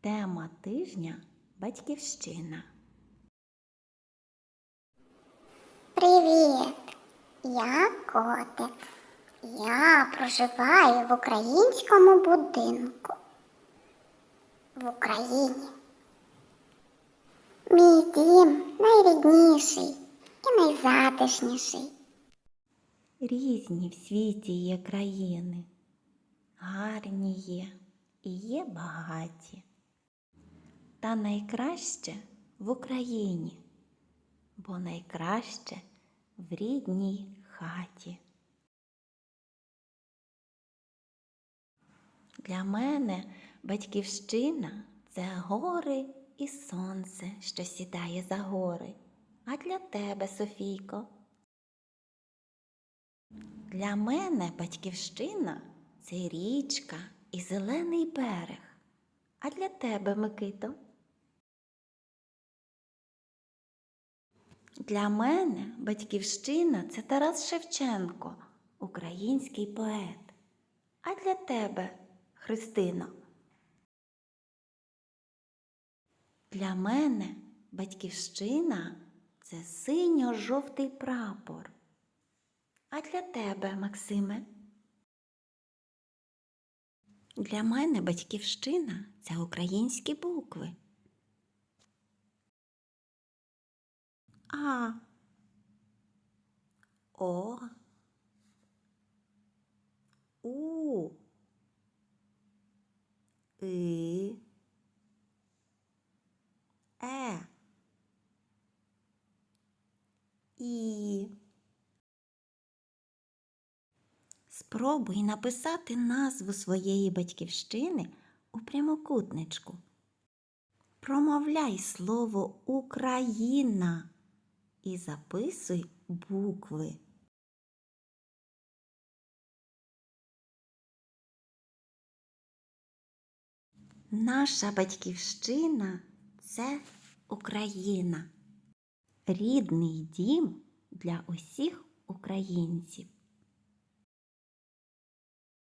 Тема тижня Батьківщина. Привіт! Я котик. Я проживаю в українському будинку. В Україні. Мій дім найрідніший і найзатишніший. Різні в світі є країни, гарні є і є багаті. Та найкраще в Україні, бо найкраще в рідній хаті. Для мене батьківщина це гори і сонце, що сідає за гори. А для тебе, Софійко? Для мене батьківщина це річка і зелений берег. А для тебе, Микито? Для мене батьківщина це Тарас Шевченко, український поет. А для тебе, Христино? Для мене батьківщина це синьо-жовтий прапор. А для тебе, Максиме? Для мене батьківщина це українські букви. А. О. У. И. Е. І. Спробуй написати назву своєї батьківщини у прямокутничку. Промовляй слово Україна і записуй букви. Наша батьківщина це Україна, рідний дім для усіх українців.